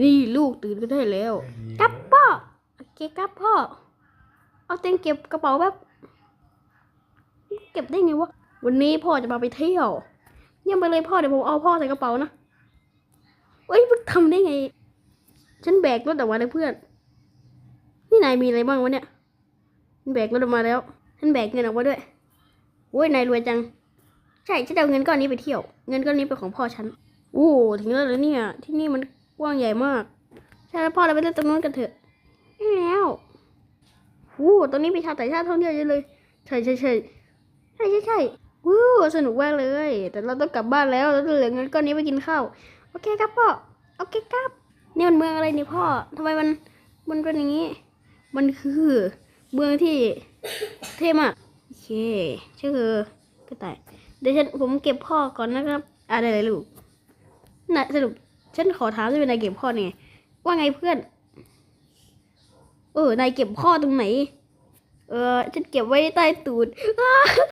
นี่ลูกตื่นก็ได้แล้วครับพ่อโอเคครับพ่อเอาเต็งเก็บกระเป๋าแบบ เก็บได้ไงวะวันนี้พ่อจะมาไปเที่ยวเยี่ยมไปเลยพ่อเดี๋ยวผมเอาพ่อใส่กระเป๋านะเฮ้ยมึงทำได้ไง ฉันแบกรถออกมาเลยเพื่อน นี่นายมีอะไรบ้างวะเนี่ยฉันแบกรถออกมาแล้ว ฉันแบกเงินออกมาด้วยโอ้ยนายรวยจัง ใช่ฉันจะเอาเงินก้อนนี้ไปเที่ยว เงินก้อนนี้เป็นของพ่อฉัน โอ้ถึงแล้วเหรอเนี่ย ที่นี่มันก ว้างใหญ่มาก ใช่แล้วพ่อเราไปเล่นตรงนู้นกันเถอะได้แล้วโอ้ตรงนี้มีชาวต่างชาติท่องเที่ยวเยอะเลย ใช่ใช่ใช่ใช่ใช่ใช่วู้สนุกมากเลย แต่เราต้องกลับบ้านแล้วเราต้องเหลือเงินก้อนนี้ไปกินข้าว โอเคครับพ่อ โอเคครับ นี่มันเมืองอะไรนี่พ่อทำไมมัน มันเป็นอย่างนี้ มันคือเมืองที่เท่มาก โอเคชื่อกระต่ายเดี๋ยวฉันผมเก็บพ่อก่อนนะครับอ่าได้เลยลูกน่ะสรุป ฉันขอถามด้วยนายเก็บข้อนี่ยงว่าไงเพื่อน เออนายเก็บข้อตรงไหน เออฉันเก็บไว้ใต้ตูดอ